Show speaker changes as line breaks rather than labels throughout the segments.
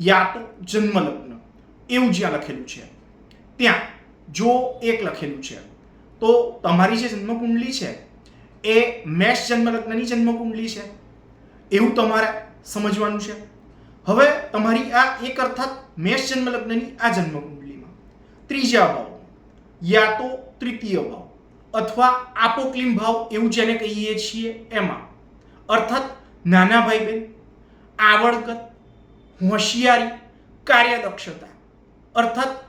યા તો જન્મલગ્ન એવું જ્યાં લખેલું છે. ત્યાં, જો એક લખેલું છે, તો તમારી જે જન્મકુંડલી છે, એ મેષ જન્મલગ્નની જન્મકુંડલી છે. એવું તમારે સમજવાનું છે. હવે તમારી આ એક અર્થાત મેષ જન્મલગ્નની આ જન્મકુંડલીમાં. ત્રીજા ભાવ, યા તો તૃતીય ભાવ, અથવા આપોક્લિમ ભાવ એવું જેને કહીએ છીએ એમાં. અર્થાત નાના ભાઈ બહેન આવડગત હોશિયારી, કાર્યદક્ષતા, અર્થાત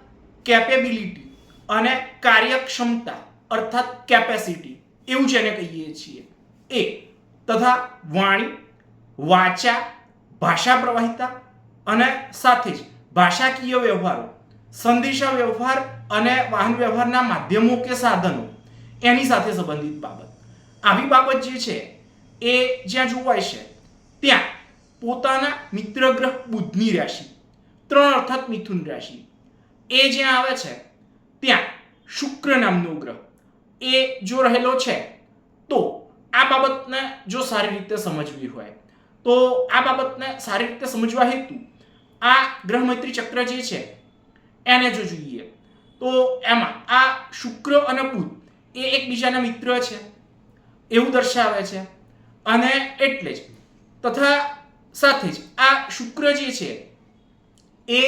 કેપેબિલિટી અને કાર્યક્ષમતા, અર્થાત કેપેસિટી એવું જેને કહીએ છીએ. એ તથા વાણી, વાચા, ભાષા પ્રવાહિતા અને સાથે જ ભાષાકીય વ્યવહારો, સંદેશા વ્યવહાર અને વાહન વ્યવહારના માધ્યમો કે સાધનો, એની સાથે સંબંધિત બાબત. આવી બાબત જે છે, એ જ્યાં જોવાય છે, ત્યાં પોતાના મિત્ર ગ્રહ બુધની રાશિ, ત્રણ અર્થાત મિથુન રાશિ. એ જ્યાં આવે છે, ત્યાં શુક્ર નામનો ગ્રહ. એ જો રહેલો છે, તો આ બાબતને જો સારી રીતે સમજવી હોય, તો આ બાબતને સારી રીતે સમજવા હેતુ, આ ગ્રહ મૈત્રી ચક્ર જે છે, એને જો જોઈએ, તો એમાં આ શુક્ર અને બુધ એ એકબીજાના મિત્ર છે. એવું દર્શાવે છે. અને એટલે જ તથા સાથે જ આ શુક્ર જે છે, એ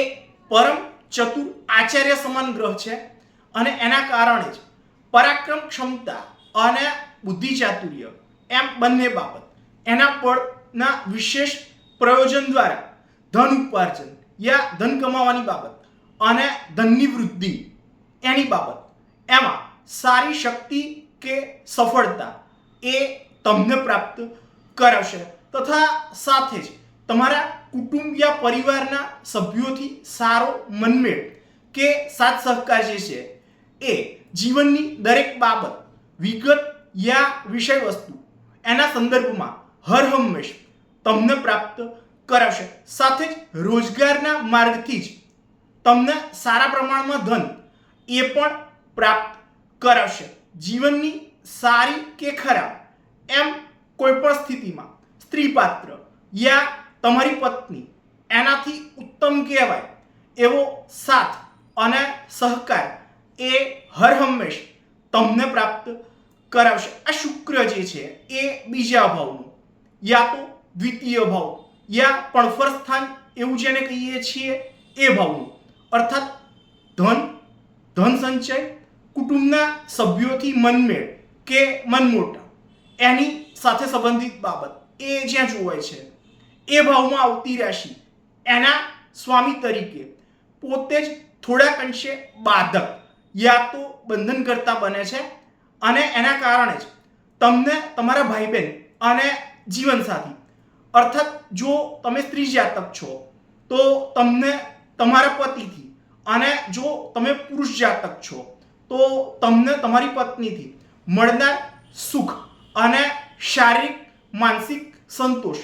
પરમ ચતુર આચાર્ય સમાન ગ્રહ છે અને એના કારણે જ પરાક્રમ ક્ષમતા અને બુદ્ધિ ચાતુર્ય એમ બંને બાબત એના પળના વિશેષ પ્રયોજન દ્વારા ધન ઉપાર્જન યા ધન કમાવાની બાબત અને ધનની વૃદ્ધિ એની બાબત એમાં સારી શક્તિ કે સફળતા એ તમને પ્રાપ્ત કરાવશે. તથા સાથે જ તમારા કુટુંબ પરિવારના સભ્યોથી સારો મનમેળ કે સાથ સહકાર જે છે એ જીવનની દરેક બાબત, વિગત યા વિષય વસ્તુ એના સંદર્ભમાં હર હંમેશ તમને પ્રાપ્ત કરાવશે. સાથે જ રોજગારના માર્ગથી જ તમને સારા પ્રમાણમાં ધન એ પણ પ્રાપ્ત કરાવશે. જીવનની સારી કે ખરાબ એમ કોઈ પણ સ્થિતિમાં સ્ત્રી પાત્ર યા તમારી પત્ની. એનાથી ઉત્તમ કહેવાય એવો સાથ અને સહકાર એ હર હંમેશ તમને પ્રાપ્ત કરાવશે. આ શુક્ર જે છે એ બીજા ભાવનું, યા તો દ્વિતીય ભાવ, યા પણ સ્થાન એવું જેને કહીએ છીએ એ ભાવનું. અર્થાત ધન ધન સંચય, કુટુંબના સભ્યોથી મનમેળ કે મનમોટા. એની સાથે સંબંધિત બાબત. એ જ્યાં જોવાય છે. એ ભાવમાં આવતી રાશિ. એના સ્વામી તરીકે પોતે જ થોડાક અંશે બાધક યા તો બંધન કરતા બને છે અને એના કારણે જ તમને તમારા ભાઈ બહેન અને જીવનસાથી, અર્થાત જો તમે સ્ત્રી જાતક છો, તો તમને તમારા પતિથી અને જો તમે પુરુષ જાતક છો, તો તમને તમારી પત્નીથી મળનાર સુખ અને શારીરિક, માનસિક સંતોષ.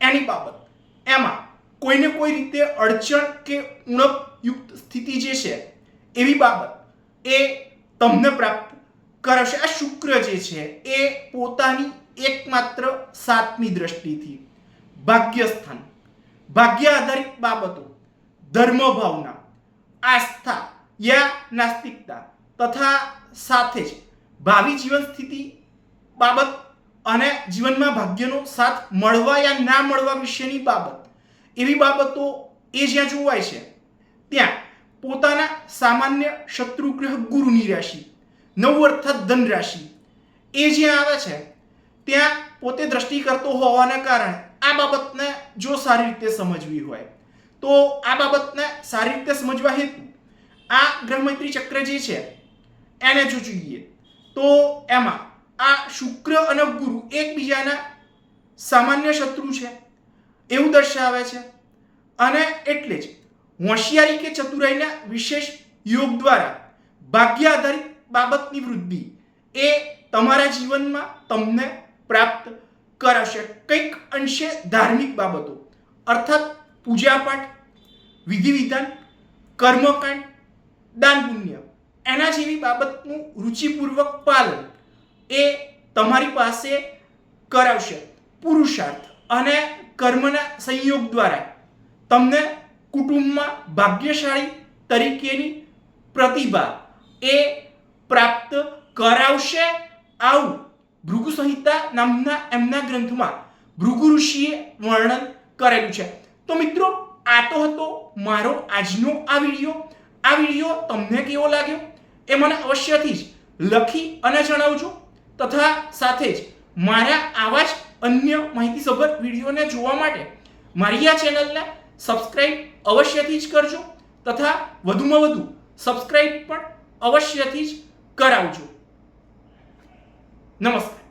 એની બાબત. એમાં કોઈને કોઈ રીતે અડચણ કે ઉણપયુક્ત સ્થિતિ જે છે, એવી બાબત એ તમને પ્રાપ્ત કરશે. આ શુક્ર જે છે, એ પોતાની એકમાત્ર સાતમી દ્રષ્ટિથી. ભાગ્યસ્થાન. ભાગ્ય આધારિત બાબતો. ધર્મ ભાવના આસ્થા યા નાસ્તિકતા. તથા સાથે જ ભાવિ જીવન સ્થિતિ બાબત અને જીવનમાં ભાગ્યનો સાથ મળવા યા ના મળવા વિશેની બાબત. એવી બાબતો એ જ્યાં જોવાય છે. ત્યાં પોતાના સામાન્ય શત્રુગ્રહ ગુરુની રાશિ, નવ અર્થાત ધન રાશિ, એ જ્યાં આવે છે. ત્યાં પોતે દ્રષ્ટિ કરતો હોવાને કારણે આ બાબતને જો સારી રીતે સમજવી હોય, તો આ બાબતને સારી રીતે સમજવા હેતુ આ ગ્રહમૈત્રી ચક્ર જે છે, એને જો જોઈએ, તો એમાં આ શુક્ર અને ગુરુ એકબીજાના સામાન્ય શત્રુ છે. એવું દર્શાવે છે. અને એટલે જ હોશિયારી કે ચતુરાઈના વિશેષ યોગ દ્વારા ભાગ્ય આધારિત બાબતની વૃદ્ધિ એ તમારા જીવનમાં તમને પ્રાપ્ત કરાશે. કંઈક અંશે ધાર્મિક બાબતો, અર્થાત પૂજાપાઠ વિધિ વિધાન કર્મકાંડ દાન પુણ્ય એના જેવી બાબતનું રુચિપૂર્વક પાલન એ તમારી પાસે કરાવશે પુરુષાર્થ અને કર્મના સંયોગ દ્વારા. તમને કુટુંબમાં ભાગ્યશાળી તરીકેની પ્રતિભા એ પ્રાપ્ત કરાવશે આવું ભૃગુ સંહિતા નામના એમના ગ્રંથમાં ભૃગુ ઋષિએ વર્ણન કરેલું છે. તો મિત્રો, આ તો હતો મારો આજનો આ વીડિયો. આ વીડિયો તમને કેવો લાગ્યો એ મને અવશ્યથી જ લખી અને જણાવજો. તથા સાથે જ મારા આવા જ અન્ય માહિતીસભર વિડીયોને જોવા માટે મારી આ ચેનલને સબસ્ક્રાઇબ અવશ્યથી જ કરજો તથા વધુમાં વધુ સબસ્ક્રાઇબ પણ અવશ્યથી જ કરાવજો. નમસ્કાર.